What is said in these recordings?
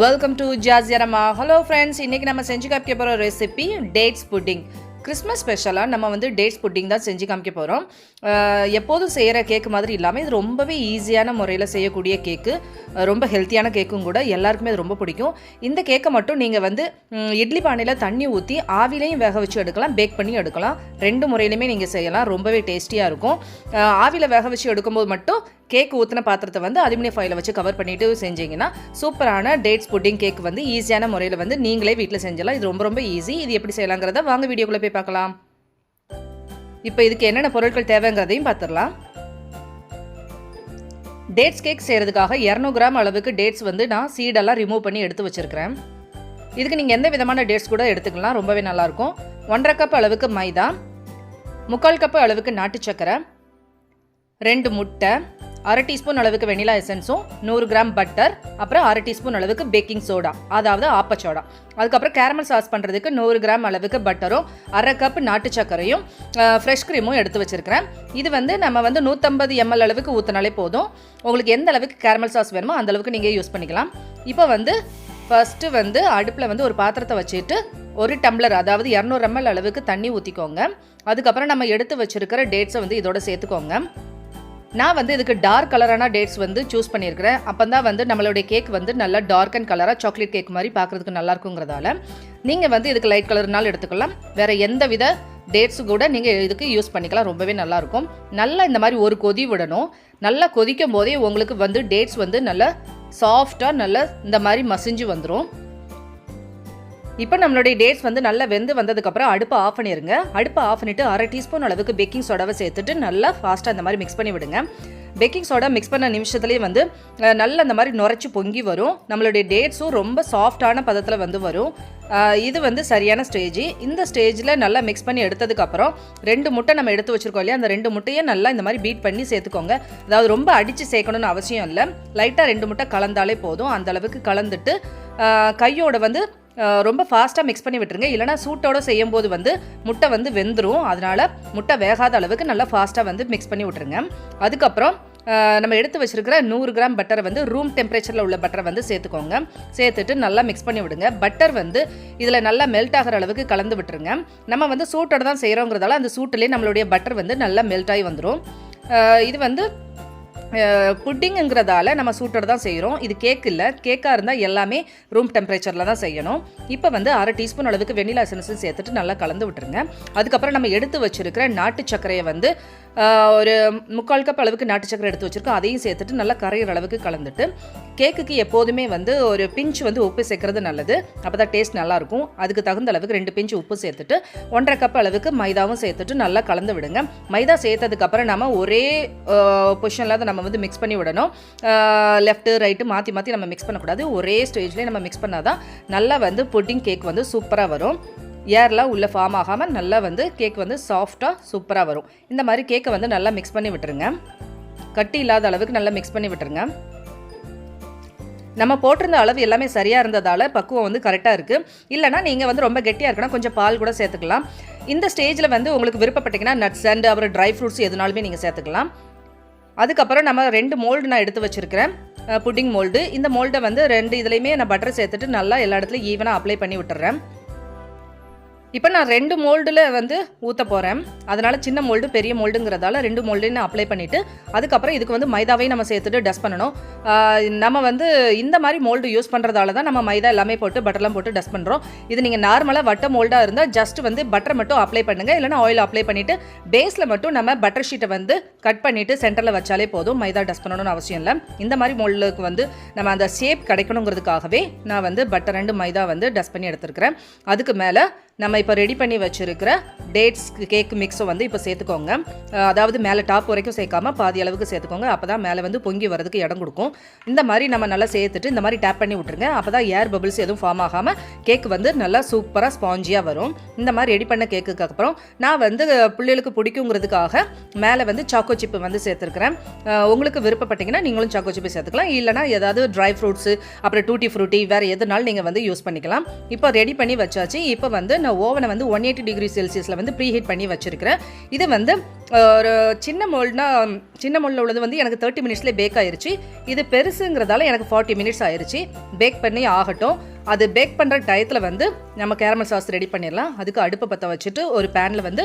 Welcome to ஜாசியரமா hello friends இன்றைக்கி நம்ம செஞ்சு காமிக்க போகிற ரெசிபி டேட்ஸ் புட்டிங் கிறிஸ்மஸ் ஸ்பெஷலாக நம்ம வந்து டேட்ஸ் புட்டிங் தான் செஞ்சு காமிக்க போகிறோம் எப்போதும் செய்கிற கேக்கு மாதிரி இல்லாமல் இது ரொம்பவே ஈஸியான முறையில் செய்யக்கூடிய கேக்கு ரொம்ப ஹெல்த்தியான கேக்கும் கூட எல்லாருக்குமே அது ரொம்ப பிடிக்கும். இந்த கேக்கை மட்டும் நீங்கள் வந்து இட்லி பானையில் தண்ணி ஊற்றி ஆவிலையும் வேக வச்சு எடுக்கலாம் பேக் பண்ணி எடுக்கலாம். ரெண்டு முறையிலுமே நீங்கள் செய்யலாம். ரொம்பவே டேஸ்டியாக இருக்கும். ஆவியில் வேக வச்சு எடுக்கும்போது மட்டும் கேக் ஊற்றின பாத்திரத்தை வந்து அலுமினியம் ஃபைலை வச்சு கவர் பண்ணிட்டு செஞ்சீங்கன்னா சூப்பரான டேட்ஸ் புட்டிங் கேக் வந்து ஈஸியான முறையில் வந்து நீங்களே வீட்டில் செஞ்சலாம் இது ரொம்ப ரொம்ப ஈஸி இது எப்படி செய்யலாங்கிறத வாங்க வீடியோக்குள்ளே போய் பார்க்கலாம். இப்போ இதுக்கு என்னென்ன பொருட்கள் தேவைங்கிறதையும் பார்த்துடலாம் டேட்ஸ் கேக் செய்கிறதுக்காக இரநூறு கிராம் அளவுக்கு டேட்ஸ் வந்து நான் சீடெல்லாம் ரிமூவ் பண்ணி எடுத்து வச்சுருக்கிறேன். இதுக்கு நீங்கள் எந்த விதமான டேட்ஸ் கூட எடுத்துக்கலாம். ரொம்பவே நல்லாயிருக்கும் ஒன்றரை கப் அளவுக்கு மைதா முக்கால் கப் அளவுக்கு நாட்டு சக்கரை ரெண்டு முட்டை அரை டீஸ்பூன் அளவுக்கு வெனிலா எசன்ஸும் நூறு கிராம் பட்டர் அப்புறம் அரை டீஸ்பூன் அளவுக்கு பேக்கிங் சோடா அதாவது ஆப்பச்சோடா. அதுக்கப்புறம் கேரமல் சாஸ் பண்ணுறதுக்கு நூறு கிராம் அளவுக்கு பட்டரும் அரை கப் நாட்டு சர்க்கரையும் ஃப்ரெஷ் க்ரீமும் எடுத்து வச்சுருக்கிறேன். இது வந்து நம்ம வந்து நூற்றம்பது எம்எல் அளவுக்கு ஊற்றினாலே போதும். உங்களுக்கு எந்த அளவுக்கு கேரமல் சாஸ் வேணுமோ அந்த அளவுக்கு நீங்கள் யூஸ் பண்ணிக்கலாம். இப்போ வந்து ஃபஸ்ட்டு வந்து அடுப்பில் வந்து ஒரு பாத்திரத்தை வச்சுட்டு ஒரு டம்ளர் அதாவது இரநூறு எம்எல் அளவுக்கு தண்ணி ஊற்றிக்கோங்க அதுக்கப்புறம் நம்ம எடுத்து வச்சுருக்கிற டேட்ஸை வந்து இதோட சேர்த்துக்கோங்க. நான் வந்து இதுக்கு டார்க் கலரான டேட்ஸ் வந்து சூஸ் பண்ணியிருக்கிறேன். அப்போ தான் வந்து நம்மளுடைய கேக் வந்து நல்லா டார்க் அண்ட் கலராக சாக்லேட் கேக் மாதிரி பார்க்குறதுக்கு நல்லா இருக்குங்கிறதால நீங்கள் வந்து இதுக்கு லைட் கலர்னாலும் எடுத்துக்கலாம். வேறு எந்த வித டேட்ஸு கூட நீங்கள் இதுக்கு யூஸ் பண்ணிக்கலாம். ரொம்பவே நல்லாயிருக்கும் நல்லா இந்த மாதிரி ஒரு கொதி விடணும். நல்லா கொதிக்கும் போதே உங்களுக்கு வந்து டேட்ஸ் வந்து நல்லா சாஃப்டாக நல்லா இந்த மாதிரி மசிஞ்சு வந்துடும் இப்போ நம்மளுடைய டேட்ஸ் வந்து நல்லா வெந்து வந்ததுக்கப்புறம் அடுப்பை ஆஃப் பண்ணிடுங்க அடுப்பை ஆஃப் பண்ணிட்டு அரை டீஸ்பூன் அளவுக்கு பேக்கிங் சோடாவை சேர்த்துட்டு நல்லா ஃபாஸ்ட்டாக அந்த மாதிரி மிக்ஸ் பண்ணி விடுங்க. பேக்கிங் சோடா மிக்ஸ் பண்ண நிமிஷத்துலேயே வந்து நல்லா அந்த மாதிரி நுரைச்சி பொங்கி வரும். நம்மளுடைய டேட்ஸும் ரொம்ப சாஃப்டான பதத்தில் வந்து வரும். இது வந்து சரியான ஸ்டேஜ் இந்த ஸ்டேஜில் நல்லா மிக்ஸ் பண்ணி எடுத்ததுக்கப்புறம் ரெண்டு முட்டை நம்ம எடுத்து வச்சிருக்கோம் இல்லையா? அந்த ரெண்டு முட்டையை நல்லா இந்த மாதிரி பீட் பண்ணி சேர்த்துக்கோங்க. அதாவது ரொம்ப அடித்து சேர்க்கணும்னு அவசியம் இல்லை. லைட்டாக ரெண்டு முட்டை கலந்தாலே போதும். அந்த அளவுக்கு கலந்துட்டு கையோட வந்து ரொம்ப ஃபாஸ்ட்டாக மிக்ஸ் பண்ணி விட்டுருங்க. இல்லைனா சூட்டோட செய்யும் போது வந்து முட்டை வந்து வெந்துடும் அதனால முட்டை வேகாத அளவுக்கு நல்லா ஃபாஸ்ட்டாக வந்து மிக்ஸ் பண்ணி விட்டுருங்க. அதுக்கப்புறம் நம்ம எடுத்து வச்சுருக்கிற நூறு கிராம் பட்டரை வந்து ரூம் டெம்பரேச்சரில் உள்ள பட்டரை வந்து சேர்த்துக்கோங்க. சேர்த்துட்டு நல்லா மிக்ஸ் பண்ணி விடுங்க. பட்டர் வந்து இதில் நல்லா மெல்ட் ஆகிற அளவுக்கு கலந்து விட்டுருங்க. நம்ம வந்து சூட்டோட தான் செய்கிறோங்கிறதால அந்த சூட்டிலே நம்மளுடைய பட்டர் வந்து நல்லா மெல்ட் ஆகி வந்துடும் இது வந்து புட்டிங்குங்கிறதால நம்ம சூட்டர் தான் செய்கிறோம் இது கேக் இல்லை. கேக்காக இருந்தால் எல்லாமே ரூம் டெம்பரேச்சரில் தான் செய்யணும். இப்போ வந்து அரை டீஸ்பூன் அளவுக்கு வெண்ணிலா சின்னஸும் சேர்த்துட்டு நல்லா கலந்து விட்டுருங்க. அதுக்கப்புறம் நம்ம எடுத்து வச்சிருக்கிற நாட்டு சர்க்கரையை வந்து ஒரு முக்கால் கப் அளவுக்கு நாட்டு சர்க்கரை எடுத்து வச்சுருக்கோம். அதையும் சேர்த்துட்டு நல்லா கரையிற அளவுக்கு கலந்துட்டு கேக்குக்கு எப்போதுமே வந்து ஒரு பிஞ்ச் வந்து உப்பு சேர்க்கறது நல்லது. அப்போ தான் டேஸ்ட் நல்லாயிருக்கும் அதுக்கு தகுந்த அளவுக்கு ரெண்டு பிஞ்சு உப்பு சேர்த்துட்டு ஒன்றரை கப் அளவுக்கு மைதாவும் சேர்த்துட்டு நல்லா கலந்து விடுங்க. மைதா சேர்த்ததுக்கப்புறம் நம்ம ஒரே பொசிஷனில் நம்ம நம்ம வந்து மிக்ஸ் பண்ணி விடணும். லெஃப்ட்டு ரைட்டு மாற்றி மாற்றி நம்ம மிக்ஸ் பண்ணக்கூடாது. ஒரே ஸ்டேஜ்லேயே நம்ம மிக்ஸ் பண்ணால் தான் நல்லா வந்து புட்டிங் கேக் வந்து சூப்பராக வரும். ஏர்லாம் உள்ளே ஃபார்ம் ஆகாமல் நல்லா வந்து கேக் வந்து சாஃப்டாக சூப்பராக வரும். இந்த மாதிரி கேக்கை வந்து நல்லா மிக்ஸ் பண்ணி விட்டுருங்க. கட்டி இல்லாத அளவுக்கு நல்லா மிக்ஸ் பண்ணி விட்டுருங்க. நம்ம போட்டிருந்த அளவு எல்லாமே சரியாக இருந்ததால் பக்குவம் வந்து கரெக்டாக இருக்குது இல்லைனா நீங்கள் வந்து ரொம்ப கெட்டியாக இருக்குன்னா கொஞ்சம் பால் கூட சேர்த்துக்கலாம். இந்த ஸ்டேஜில் வந்து உங்களுக்கு விருப்பப்பட்டீங்கன்னா நட்ஸ் அண்ட் அப்புறம் ட்ரை ஃப்ரூட்ஸ் எதுனாலுமே நீங்கள் சேர்த்துக்கலாம். அதுக்கப்புறம் நம்ம ரெண்டு மோல்டு நான் எடுத்து வச்சிருக்கிறேன். புட்டிங் மோல்டு இந்த மோல்டை வந்து ரெண்டு இதுலேயுமே நான் பட்டர் சேர்த்துட்டு நல்லா எல்லா இடத்துலையும் ஈவனாக அப்ளை பண்ணி விட்டுறேன். இப்போ நான் ரெண்டு மோல்டில் வந்து ஊற்ற போகிறேன் அதனால் சின்ன மோல்டு பெரிய மோல்டுங்கிறதால ரெண்டு மோல்டுன்னு அப்ளை பண்ணிவிட்டு அதுக்கப்புறம் இதுக்கு வந்து மைதாவையும் நம்ம சேர்த்துட்டு டஸ்ட் பண்ணணும். நம்ம வந்து இந்த மாதிரி மோல்டு யூஸ் பண்ணுறதால தான் நம்ம மைதா எல்லாமே போட்டு பட்டர்லாம் போட்டு டஸ்ட் பண்ணுறோம் இது நீங்கள் நார்மலாக வட்ட மோல்டாக இருந்தால் ஜஸ்ட் வந்து பட்டர் மட்டும் அப்ளை பண்ணுங்கள் இல்லைனா ஆயில் அப்ளை பண்ணிவிட்டு பேஸில் மட்டும் நம்ம பட்டர் ஷீட்டை வந்து கட் பண்ணிவிட்டு சென்டரில் வச்சாலே போதும். மைதா டஸ்ட் பண்ணணும்னு அவசியம் இல்லை. இந்த மாதிரி மோல்டுக்கு வந்து நம்ம அந்த ஷேப் கிடைக்கணுங்கிறதுக்காகவே நான் வந்து பட்டர் ரெண்டு மைதா வந்து டஸ்ட் பண்ணி எடுத்துருக்கிறேன். அதுக்கு மேலே நம்ம இப்போ ரெடி பண்ணி வச்சுருக்கிற டேட்ஸ் கேக் மிக்ஸை வந்து இப்போ சேர்த்துக்கோங்க. அதாவது மேலே டாப் வரைக்கும் சேர்க்காம பாதி அளவுக்கு சேர்த்துக்கோங்க. அப்போ தான் மேலே வந்து பொங்கி வரதுக்கு இடம் கொடுக்கும். இந்த மாதிரி நம்ம நல்லா சேர்த்துட்டு இந்த மாதிரி டேப் பண்ணி விட்ருங்க அப்போ தான் ஏர் பபிள்ஸ் எதுவும் ஃபார்ம் ஆகாமல் கேக் வந்து நல்லா சூப்பராக ஸ்பாஞ்சியாக வரும். இந்த மாதிரி ரெடி பண்ண கேக்குக்கு அப்புறம் நான் வந்து பிள்ளைகளுக்கு பிடிக்குங்கிறதுக்காக மேலே வந்து சாக்கோ சிப்பு வந்து சேர்த்துருக்குறேன். உங்களுக்கு விருப்பப்பட்டீங்கன்னா நீங்களும் சாக்கோ சிப்பு சேர்த்துக்கலாம். இல்லைனா ஏதாவது ட்ரை ஃப்ரூட்ஸு அப்புறம் டூட்டி ஃப்ரூட்டி வேறு எதுனாலும் நீங்கள் வந்து யூஸ் பண்ணிக்கலாம். இப்போ ரெடி பண்ணி வச்சாச்சு. இப்போ வந்து நான் ஓவனை வந்து ஒன் எயிட்டி டிகிரி செல்சியஸில் வந்து ப்ரீ ஹீட் பண்ணி வச்சுருக்கிறேன். இது வந்து ஒரு சின்ன மோல்ட்னா சின்ன மோல்டில் உள்ளது வந்து எனக்கு தேர்ட்டி மினிட்ஸ்லேயே பேக் ஆயிடுச்சு இது பெருசுங்கிறதால எனக்கு ஃபார்ட்டி மினிட்ஸ் ஆயிடுச்சு பேக் பண்ணி ஆகட்டும். அது பேக் பண்ணுற டயத்தில் வந்து நம்ம கேரமல் சாஸ் ரெடி பண்ணிடலாம். அதுக்கு அடுப்பை பற்ற வச்சுட்டு ஒரு பேனில் வந்து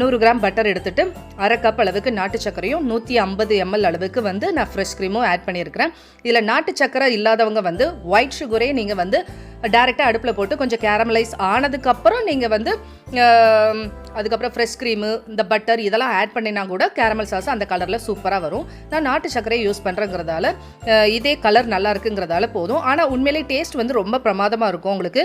நூறு கிராம் பட்டர் எடுத்துகிட்டு அரை கப் அளவுக்கு நாட்டு சர்க்கரையும் நூற்றி ஐம்பது எம்எல் அளவுக்கு வந்து நான் ஃப்ரெஷ் க்ரீமும் ஆட் பண்ணியிருக்கிறேன். இதில் நாட்டு சர்க்கரை இல்லாதவங்க வந்து ஒயிட் சுகரே நீங்கள் வந்து டேரெக்டாக அடுப்பில் போட்டு கொஞ்சம் கேரமலைஸ் ஆனதுக்கப்புறம் நீங்கள் வந்து அதுக்கப்புறம் ஃப்ரெஷ் க்ரீமு இந்த பட்டர் இதெல்லாம் ஆட் பண்ணினா கூட கேரமல் சாஸ் அந்த கலரில் சூப்பராக வரும். நான் நாட்டு சர்க்கரையை யூஸ் பண்ணுறேங்கிறதால இதே கலர் நல்லா இருக்குங்கிறதால போதும். ஆனால் உண்மையிலே டேஸ்ட் வந்து ரொம்ப பிரமாதமாக இருக்கும் உங்களுக்கு.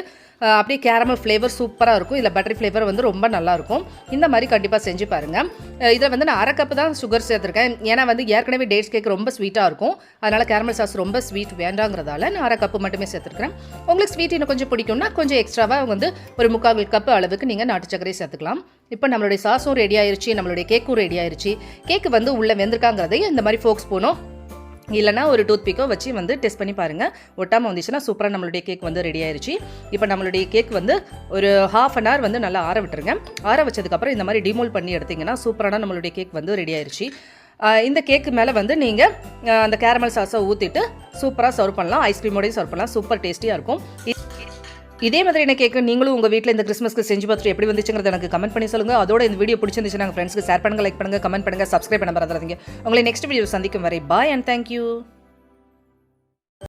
அப்படியே கேரமல் ஃப்ளேவர் சூப்பராக இருக்கும். இதில் பட்டர் ஃப்ளேவர் வந்து ரொம்ப நல்லாயிருக்கும் இந்த மாதிரி கண்டிப்பாக செஞ்சு பாருங்கள் இதில் வந்து நான் அரை கப்பு தான் சுகர் சேர்த்துருக்கேன். ஏன்னா வந்து ஏற்கனவே டேட்ஸ் கேக் ரொம்ப ஸ்வீட்டாக இருக்கும். அதனால் கேரமல் சாஸ் ரொம்ப ஸ்வீட் வேண்டாங்கிறதால நான் அரை கப்பு மட்டுமே சேர்த்துருக்கிறேன். உங்களுக்கு ஸ்வீட் இன்னும் கொஞ்சம் பிடிக்கும்னா கொஞ்சம் எக்ஸ்ட்ராவாக வந்து ஒரு முக்கால் கப் அளவுக்கு நீங்கள் நாட்டு சர்க்கரை சேர்த்துக்கலாம். இப்போ நம்மளுடைய சாஸும் ரெடி ஆயிருச்சு நம்மளுடைய கேக்கும் ரெடி ஆயிருச்சு. கேக்கு வந்து உள்ளே வெந்திருக்காங்கிறதையும் இந்த மாதிரி ஃபோக்ஸ் போனோம் இல்லைனா ஒரு டூத் பிக்கோ வச்சு வந்து டெஸ்ட் பண்ணி பாருங்கள் ஒட்டாமல் வந்துச்சுன்னா சூப்பராக நம்மளுடைய கேக் வந்து ரெடி ஆயிருச்சு. இப்போ நம்மளுடைய கேக் வந்து ஒரு ஹாஃப் அன் ஹவர் வந்து நல்லா ஆற விட்டுருங்க. ஆற வச்சதுக்கப்புறம் இந்த மாதிரி டிமோல் பண்ணி எடுத்திங்கன்னா சூப்பரான நம்மளுடைய கேக் வந்து ரெடி ஆயிருச்சு. இந்த கேக்கு மேலே வந்து நீங்கள் அந்த கேரமல் சாஸை ஊற்றிட்டு சூப்பராக சர்வ் பண்ணலாம். ஐஸ்கிரீமோடையும் சர்வ் பண்ணலாம். சூப்பர் டேஸ்டியாக இருக்கும். இதே மாதிரி என்ன கேக்கு நீங்களும் உங்கள் வீட்டில் இந்த கிறிஸ்மஸ்க்கு செஞ்சு பார்த்துட்டு எப்படி வந்துச்சுங்கிறத எனக்கு கமெண்ட் பண்ணி சொல்லுங்கள் அதோட இந்த வீடியோ பிடிச்சிருந்துச்சுன்னா உங்கள் ஃப்ரெண்ட்ஸ்க்கு ஷேர் பண்ணுங்கள் லைக் பண்ணுங்கள் கமெண்ட் பண்ணுங்கள் சப்ஸ்கிரைப் பண்ண மறந்துடாதீங்க. உங்களை நெக்ஸ்ட் வீடியோ சந்திக்கும் வரை பாய் அண்ட் தேங்க்யூ